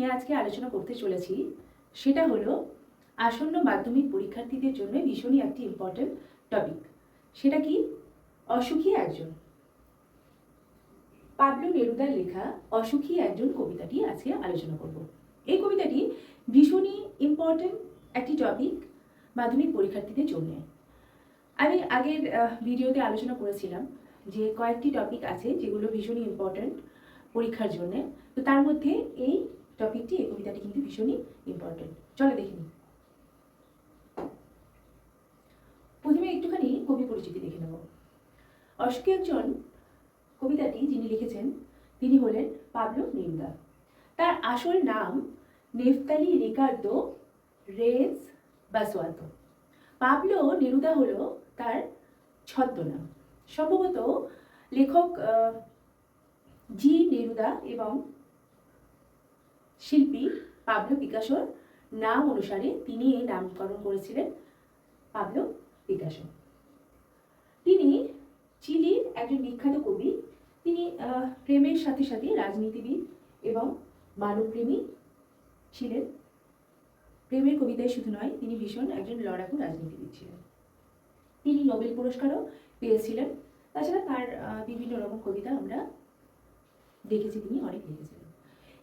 নিয়ে আজকে আলোচনা করতে চলেছি, সেটা হলো আসন্ন মাধ্যমিক পরীক্ষার্থীদের জন্য ভীষণই একটি ইম্পর্টেন্ট টপিক সেটা কি? অসুখী একজন। পাবলো নেরুদার লেখা, অসুখী একজন কবিতাটি আজকে আলোচনা করব। এই কবিতাটি ভীষণই ইম্পর্টেন্ট একটি টপিক মাধ্যমিক পরীক্ষার্থীদের জন্য। আমি আগের ভিডিওতে আলোচনা করেছিলাম যে কয়েকটি টপিক আছে যেগুলো ভীষণই ইম্পর্ট্যান্ট পরীক্ষার জন্য। তো তার মধ্যে এই টপিকটি এই কবিতাটি কিন্তু ভীষণই ইম্পর্ট্যান্ট চলো দেখে নিই। প্রথমে একটুখানি কবি পরিচিতি দেখে নেব। অসুখী একজন কবিতাটি যিনি লিখেছেন, তিনি হলেন পাবলো নেরুদা তার আসল নাম Neftali Ricardo Reyes Basoalto Pablo Neruda হলো তার ছদ্মনাম। সম্ভবত লেখক জি নেরুদা এবং শিল্পী পাবলো পিকাসোর নাম অনুসারে তিনি এই নামকরণ করেছিলেন পাবলো পিকাসো। তিনি চিলির একজন বিখ্যাত কবি। তিনি প্রেমের সাথে সাথে রাজনীতিবিদ এবং মানবপ্রেমী ছিলেন। প্রেমের কবিতায় শুধু নয়, তিনি ভীষণ একজন লড়াকু রাজনীতিবিদ ছিলেন। তিনি নোবেল পুরস্কারও পেয়েছিলেন। তাছাড়া তার বিভিন্ন রকম কবিতা আমরা দেখেছি, তিনি অনেক লিখেছিলেন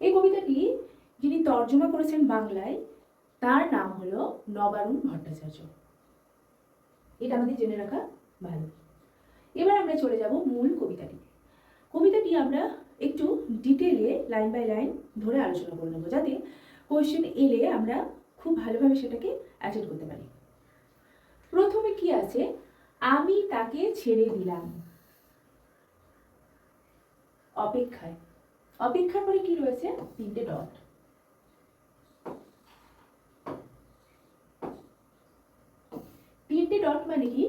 এই কবিতাটি যিনি তর্জমা করেছেন বাংলায়, তার নাম হলো নবারুণ ভট্টাচার্য। এটা আমাদের জেনে রাখা ভালো। এবার আমরা চলে যাব মূল কবিতাটি। কবিতাটি আমরা একটু ডিটেলে লাইন বাই লাইন ধরে আলোচনা করে নেব, যাতে কোয়েশ্চেন এলে আমরা খুব ভালোভাবে সেটাকে অ্যাটেন্ড করতে পারি। প্রথমে কি আছে? আমি তাকে ছেড়ে দিলাম। অপেক্ষায়। অপেক্ষার পরে কি রয়েছে? তিনটে ডট তিনটে ডট মানে কি?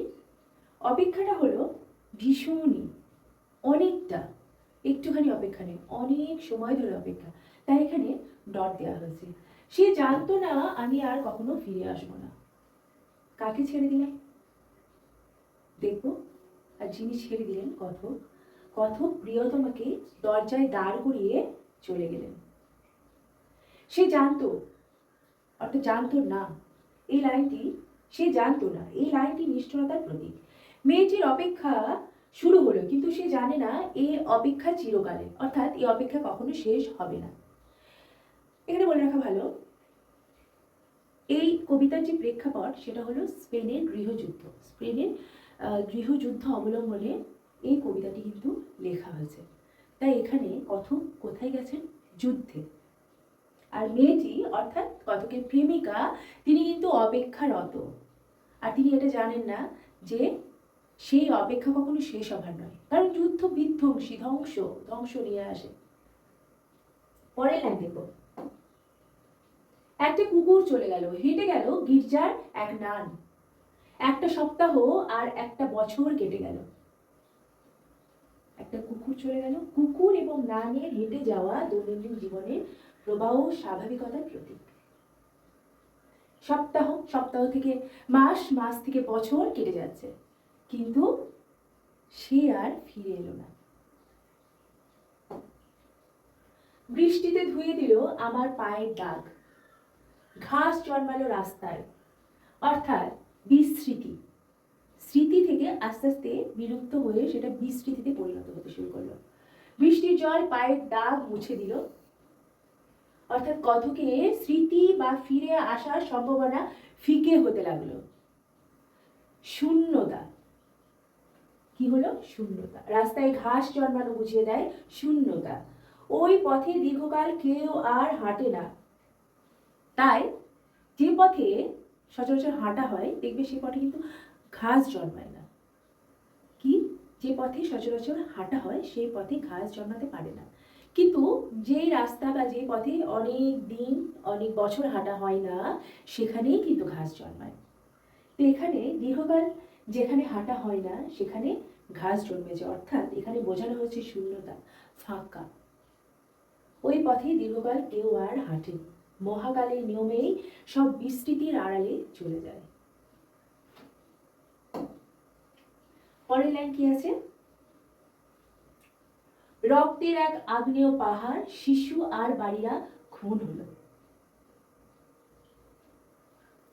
অপেক্ষাটা হলো ভীষণই, অনেকটা, একটুখানি অপেক্ষা নেই, অনেক সময় ধরে অপেক্ষা। তাই এখানে ডট দেওয়া হয়েছে। সে জানতো না আমি আর কখনো ফিরে আসব না। কাকে ছেড়ে দিলাম দেখব, আর যিনি ছেড়ে দিলেন কথক। কথক প্রিয়তমাকে দরজায় দাঁড় করিয়ে চলে গেলেন। সে জানতো, অর্থাৎ জানতো না, এই লাইনটি, সে জানতো না, এই লাইনটি নিষ্ঠুরতার প্রতীক। মেয়েটির অপেক্ষা শুরু হলো, কিন্তু সে জানে না এই অপেক্ষা চিরকালে, অর্থাৎ এই অপেক্ষা কখনো শেষ হবে না। এখানে বলে রাখা ভালো, এই কবিতার যে প্রেক্ষাপট, সেটা হলো স্পেনের গৃহযুদ্ধ। স্পেনের গৃহযুদ্ধ অবলম্বনে এই কবিতাটি কিন্তু লেখা হয়েছে। তাই এখানে কথক কোথায় গেছেন? যুদ্ধে। আর মেয়েটি, অর্থাৎ কথকের প্রেমিকা, তিনি কিন্তু অপেক্ষারত। আর তিনি এটা জানেন না যে সেই অপেক্ষা কখনো শেষ হবার নয়। কারণ যুদ্ধ বিধ্বংসী, ধ্বংস ধ্বংস নিয়ে আসে। পরের লাইন দেখো একটা কুকুর চলে গেল, হেঁটে গেল গির্জার এক নান। একটা সপ্তাহ আর একটা বছর কেটে গেল। একটা কুকুর চলে গেল। কুকুর এবং নানের হেঁটে যাওয়া দৈনন্দিন জীবনের প্রবাহ স্বাভাবিকতার প্রতীক। সপ্তাহ সপ্তাহ থেকে মাস মাস থেকে বছর কেটে যাচ্ছে। কিন্তু সে আর ফিরে এলো না। বৃষ্টিতে ধুয়ে দিল আমার পায়ের দাগ। ঘাস জন্মালো রাস্তায়। অর্থাৎ বিস্মৃতি স্মৃতি থেকে আস্তে আস্তে বিলুপ্ত হয়ে সেটা বিস্মৃতিতে পরিণত হতে শুরু করল। বৃষ্টির জল পায়ের দাগ মুছে দিল। অর্থাৎ কথকে স্মৃতি বা ফিরে আসার সম্ভাবনা ফিকে হতে লাগল। শূন্যতা। কি হলো? শূন্যতা। রাস্তায় ঘাস জন্মানো বুঝিয়ে দেয় শূন্যতা। ওই পথে দীর্ঘকাল কেউ আর হাঁটে না। তাই যে পথে সচরাচর হাঁটা হয়, দেখবে সে পথে কিন্তু ঘাস জন্মায় না। কি? যে পথে সচরাচর হাঁটা হয়, সেই পথে ঘাস জন্মাতে পারে না। কিন্তু যেই রাস্তা বা যে পথে অনেক দিন, অনেক বছর হাঁটা হয় না, সেখানেই কিন্তু ঘাস জন্মায়। তো এখানে দীর্ঘকাল যেখানে হাঁটা হয় না, সেখানে ঘাস জন্মেছে অর্থাৎ এখানে বোঝানো হচ্ছে শূন্যতা, ফাঁকা। ওই পথে দীর্ঘকাল কেউ আর হাঁটে মহাকালের নিয়মেই সব বিস্তৃতির আড়ালে চলে যায়। পরের লাইন কি আছে? রক্তের এক আগ্নেয় পাহাড়, শিশু আর বাড়িরা খুন হলো।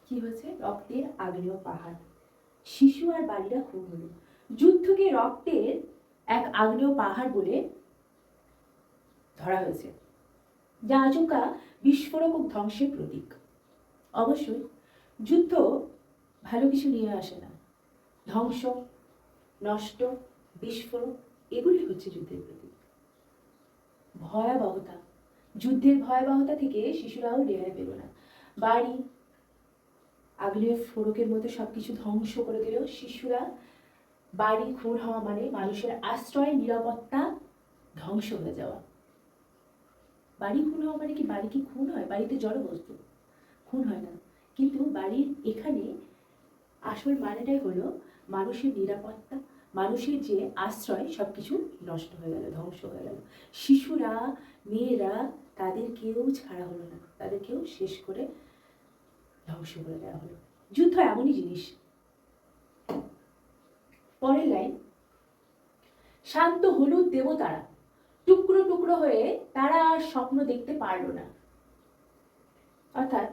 কি হয়েছে? রক্তের আগ্নেয় পাহাড়, শিশু আর বাড়িরা খুন হলো। যুদ্ধকে রক্তের এক আগ্নেয় পাহাড় বলে ধরা হয়েছে। যা আচমকা বিস্ফোরক ও ধ্বংসের প্রতীক। অবশ্যই যুদ্ধ ভালো কিছু নিয়ে আসে না। ধ্বংস নষ্ট, বিস্ফোরক, এগুলি হচ্ছে যুদ্ধের প্রতীক। ভয়াবহতা। যুদ্ধের ভয়াবহতা থেকে শিশুরাও রেহাই পেল না। বাড়ি আগ্নেয় ফোড়কের মধ্যে সবকিছু ধ্বংস করে দিল শিশুরা। বাড়ি খুন হওয়া মানে মানুষের আশ্রয়, নিরাপত্তা ধ্বংস হয়ে যাওয়া। বাড়ি খুন হওয়া মানে কি? বাড়ি কি খুন হয়? বাড়িতে জড় বস্তু খুন হয় না। কিন্তু বাড়ির এখানে আসল মানেটাই হলো মানুষের নিরাপত্তা, মানুষের যে আশ্রয় সব কিছু নষ্ট হয়ে গেল, ধ্বংস হয়ে গেল। শিশুরা, মেয়েরা, তাদের কেউ ছাড়া হলো না। তাদের কেউ শেষ করে ধ্বংস করে দেওয়া হলো। যুদ্ধ এমনই জিনিস। পরের লাইন। শান্ত হলুদ দেবতারা। টুকরো টুকরো হয়ে তারা আর স্বপ্ন দেখতে পারল না। অর্থাৎ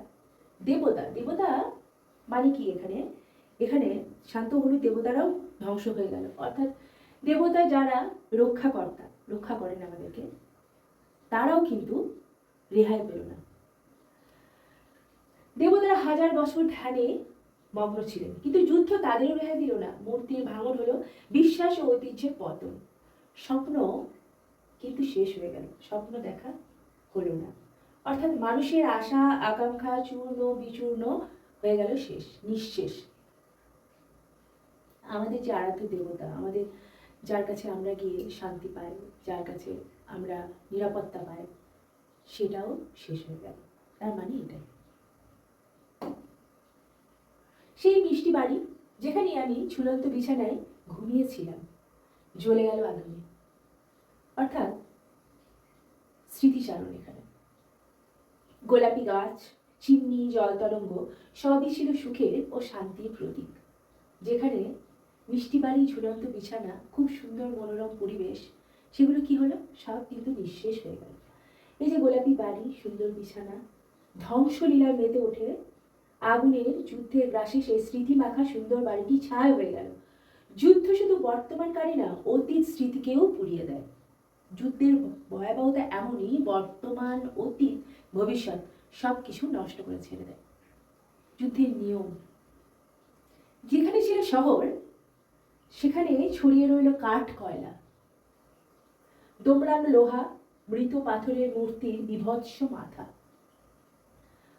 দেবতা দেবতা মানে কি এখানে? এখানে শান্ত হলুদ দেবতারাও ধ্বংস হয়ে গেল। অর্থাৎ দেবতা যারা রক্ষাকর্তা, রক্ষা করেন আমাদেরকে, তারাও কিন্তু রেহাই পেল না। দেবতারা হাজার বছর ধ্যানে মগ্ন ছিলেন, কিন্তু যুদ্ধ তাদেরও রেহাই দিল না। মূর্তির ভাঙন হলো বিশ্বাস ও ঐতিহ্যের পতন। স্বপ্ন কিন্তু শেষ হয়ে গেল, স্বপ্ন দেখা হলো না। অর্থাৎ মানুষের আশা, আকাঙ্ক্ষা চূর্ণ বিচূর্ণ হয়ে গেল শেষ, নিঃশেষ। আমাদের যে আরাধ্য দেবতা, আমাদের যার কাছে আমরা গিয়ে শান্তি পাই, যার কাছে আমরা নিরাপত্তা পাই, সেটাও শেষ হয়ে গেল। তার মানে এটাই। সেই মিষ্টি বাড়ি যেখানে আমি ঝুলন্ত বিছানায় ঘুমিয়েছিলাম, জ্বলে গেল আগুনে। অর্থাৎ স্মৃতিচারণ এখানে। গোলাপি গাছ, চিমনি, জল তরঙ্গ সবই ছিল সুখের ও শান্তির প্রতীক, যেখানে মিষ্টি বাড়ি ঝুলন্ত বিছানা, খুব সুন্দর মনোরম পরিবেশ, সেগুলো কি হলো? সব কিন্তু নিঃশেষ হয়ে গেল। এই যে গোলাপি বাড়ি, সুন্দর বিছানা ধ্বংসলীলায় মেতে ওঠে, আগুনের যুদ্ধের গ্রাসে সেই স্মৃতি মাখা সুন্দর বাড়িটি ছায় হয়ে গেল। যুদ্ধ শুধু বর্তমানকারী না, অতীত স্মৃতিকেও পুড়িয়ে দেয়। যুদ্ধের ভয়াবহতা এমনই, বর্তমান, অতীত, ভবিষ্যৎ সব কিছু নষ্ট করে ছেড়ে দেয়। যুদ্ধের নিয়ম। যেখানে ছিল শহর সেখানে ছড়িয়ে রইল কাঠ কয়লা। দোমড়ানো লোহা, মৃত পাথরের মূর্তির বিভৎস মাথা।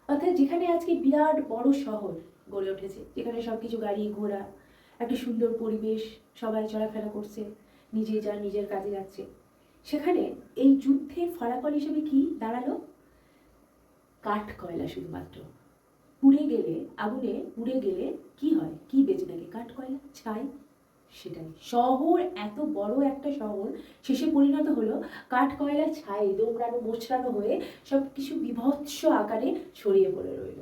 অর্থাৎ যেখানে আজকে বিরাট বড় শহর গড়ে উঠেছে, যেখানে সবকিছু গাড়ি ঘোড়া, একটা সুন্দর পরিবেশ, সবাই চলাফেরা করছে নিজে যা নিজের কাজে যাচ্ছে। সেখানে এই যুদ্ধের ফলাফল হিসেবে কি দাঁড়াল? কাঠ কয়লা শুধুমাত্র। পুড়ে গেলে, আগুনে পুড়ে গেলে কি হয়? কি বেঁচে থাকে? কাঠ কয়লা? ছাই? সেটাই। শহর, এত বড় একটা শহর, শেষে পরিণত হলো কাঠ কয়লা ছাই দোমড়ানো মোচড়ানো হয়ে সব কিছু বিভৎস আকারে ছড়িয়ে পড়ে রইল।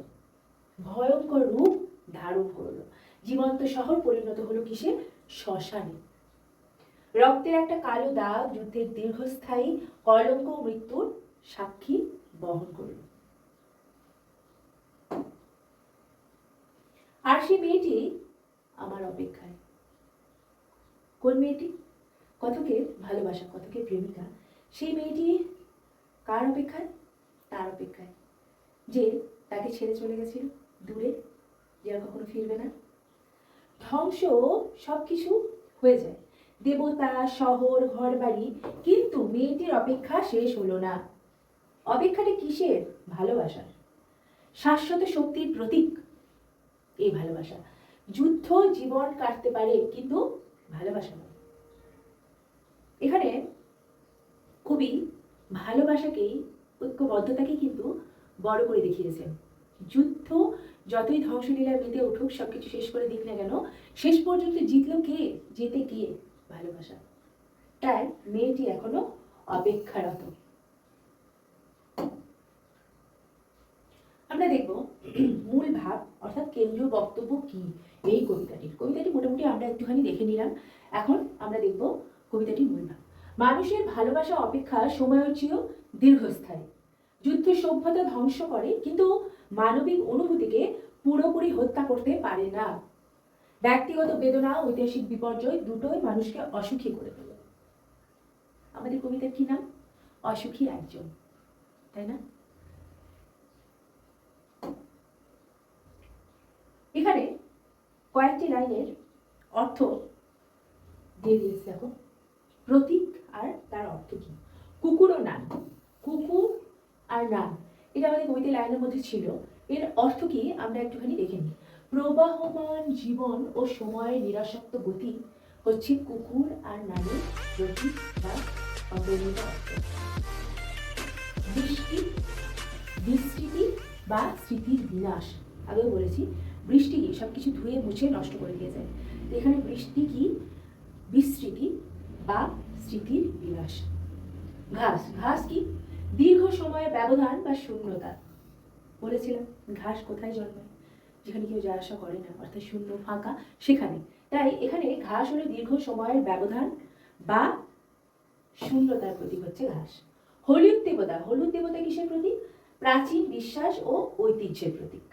ভয়ঙ্কর রূপ ধারণ করল। জীবন্ত শহর পরিণত হলো কিসে শ্মশানে। রক্তের একটা কালো দাগ যুদ্ধের দীর্ঘস্থায়ী কলঙ্ক মৃত্যুর সাক্ষী বহন করল। আর সে মেয়েটি আমার অপেক্ষায়। কোন মেয়েটি? কতকে ভালোবাসা, কতকে প্রেমিকা? সেই মেয়েটি কার অপেক্ষায়? তার অপেক্ষায়। যে তাকে ছেড়ে চলে গেছিল, দূরে, যে আর কখনো ফিরবে না। ধ্বংস সব কিছু হয়ে যায়। দেবতা, শহর ঘর বাড়ি কিন্তু মেয়েটির অপেক্ষা শেষ হলো না। অপেক্ষাটা কিসের? ভালোবাসার। শাশ্বত শক্তির প্রতীক এই ভালোবাসা। যুদ্ধ জীবন কাটতে পারে, কিন্তু ভালোবাসা। এখানে কবি ভালোবাসাকেই ঐক্যবদ্ধতাকে কিন্তু বড় করে দেখিয়েছেন। যুদ্ধ যতই ধ্বংসলীলা মেতে উঠুক, সবকিছু শেষ করে দিক না কেন, শেষ পর্যন্ত জিতলো কে? যেতে গিয়ে ভালোবাসা। তাই মেয়েটি এখনও অপেক্ষারত আমরা দেখব মূল ভাব অর্থাৎ কেন্দ্রীয় বক্তব্য কি? এই কবিতাটির কবিতাটি মোটামুটি আমরা একটুখানি দেখে নিলাম। এখন আমরা দেখব কবিতাটির মূল ভাব মানুষের ভালোবাসা অপেক্ষা সময়ের দীর্ঘস্থায়ী। যুদ্ধ সভ্যতা ধ্বংস করে, কিন্তু মানবিক অনুভূতিকে পুরোপুরি হত্যা করতে পারে না। ব্যক্তিগত বেদনা, ঐতিহাসিক বিপর্যয় দুটোই মানুষকে অসুখী করে তোলে। আমাদের কবিতার কি নাম? অসুখী একজন। তাই না এখানে কয়েকটি লাইনের অর্থ দিয়ে দিয়েছে দেখো। প্রতীক আর তার অর্থ কি? কুকুর ও নান। কুকুর আর নান। এটা আমাদের কবিতা লাইনের মধ্যে ছিল। এর অর্থ কি? আমরা একটুখানি দেখে নিই। প্রবাহমান জীবন ও সময়ের নিরাসক্ত গতি হচ্ছে কুকুর আর নানের প্রতীক বা অন্তর্নিহিত অর্থ। বৃষ্টি বিস্তৃতি বা স্মৃতির বিনাশ। আগেও বলেছি বৃষ্টি কি? সব কিছু ধুয়ে মুছে নষ্ট করে দিয়ে যায়। তো এখানে বৃষ্টি কি? বিস্মৃতি বা স্মৃতির বিনাশ ঘাস। ঘাস কি? দীর্ঘ সময়ের ব্যবধান বা শূন্যতা। বলেছিলাম, ঘাস কোথায় জন্মায়? যেখানে কেউ যাওয়া আসা করে না, অর্থাৎ শূন্য, ফাঁকা, সেখানে। তাই এখানে ঘাস হলো দীর্ঘ সময়ের ব্যবধান বা শূন্যতার প্রতীক হচ্ছে ঘাস। হলুদ দেবতা। হলুদ দেবতা কিসের প্রতীক? প্রাচীন বিশ্বাস ও ঐতিহ্যের প্রতীক।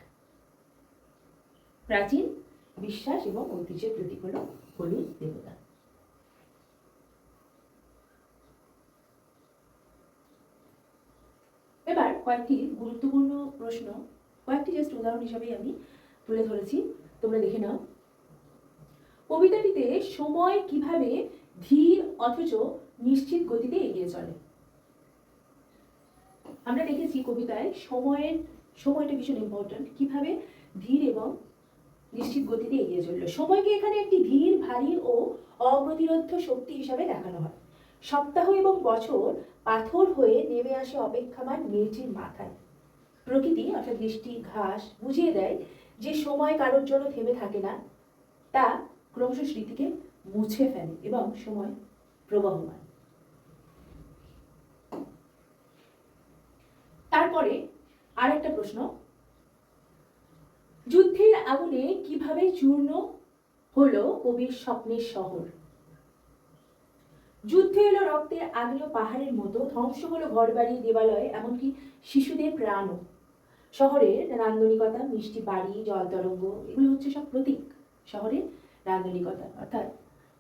প্রাচীন বিশ্বাস এবং ঐতিহ্যের প্রতীক হলো হলুদ দেবতা। এবার কয়েকটি গুরুত্বপূর্ণ প্রশ্ন, কয়েকটি জাস্ট উদাহরণ হিসাবেই আমি তুলে ধরেছি, তোমরা দেখে নাও। কবিতাটিতে সময় কীভাবে ধীর অথচ নিশ্চিত গতিতে এগিয়ে চলে? আমরা দেখেছি কবিতায় সময়ের, সময়টা ভীষণ ইম্পর্ট্যান্ট কীভাবে ধীর এবং নিশ্চিত গতিতে এগিয়ে চলল। সময়কে এখানে একটি ধীর, ভারী ও অপ্রতিরোধ্য শক্তি হিসাবে দেখানো হয়। সপ্তাহ এবং বছর পাথর হয়ে নেমে আসে অপেক্ষামান মেয়েটির মাথায়। প্রকৃতি, অর্থাৎ বৃষ্টি ঘাস, বুঝিয়ে দেয় যে সময় কারোর জন্য থেমে থাকে না। তা ক্রমশ স্মৃতিকে মুছে ফেলে এবং সময় প্রবাহমান। তারপরে আর একটা প্রশ্ন যুদ্ধের আগুনে কীভাবে চূর্ণ হলো কবির স্বপ্নের শহর? যুদ্ধে এলো রক্তের আগ্নেয় পাহাড়ের মতো, ধ্বংস হলো ঘরবাড়ি, দেবালয়, এমনকি শিশুদের প্রাণও। শহরের নান্দনিকতা, মিষ্টি বাড়ি, জল তরঙ্গ, এগুলো হচ্ছে সব প্রতীক। শহরের নান্দনিকতা, অর্থাৎ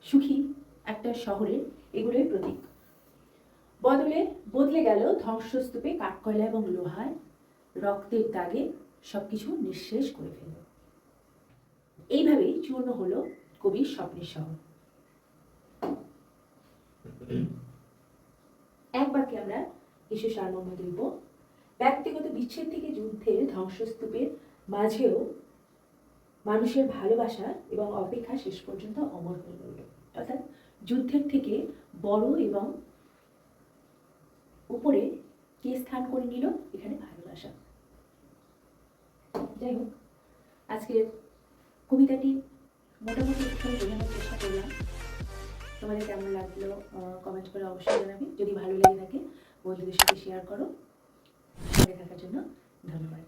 সুখী একটা শহরের এগুলোই প্রতীক। বদলে বদলে গেল ধ্বংসস্তূপে কাঠকয়লা এবং লোহায় রক্তের দাগে সবকিছু নিঃশেষ করে ফেলল। এইভাবেই চূর্ণ হলো কবির স্বপ্নের শহর। এক বাক্যে আমরা কিছু সারমর্ম দিব ব্যক্তিগত বিচ্ছেদ থেকে যুদ্ধের ধ্বংসস্তূপের মাঝেও মানুষের ভালোবাসা এবং অপেক্ষা শেষ পর্যন্ত অমর হয়ে রইল। অর্থাৎ যুদ্ধের থেকে বড় এবং উপরে কে স্থান করে নিল? এখানে ভালোবাসা। যাই হোক, আজকের কবিতাটি মোটামুটি একটু বোঝানোর চেষ্টা করলাম। তোমাদের কেমন লাগল কমেন্ট করে অবশ্যই জানাবে। যদি ভালো লেগে থাকে, বন্ধুদের সাথে শেয়ার করো। সঙ্গে থাকার জন্য ধন্যবাদ।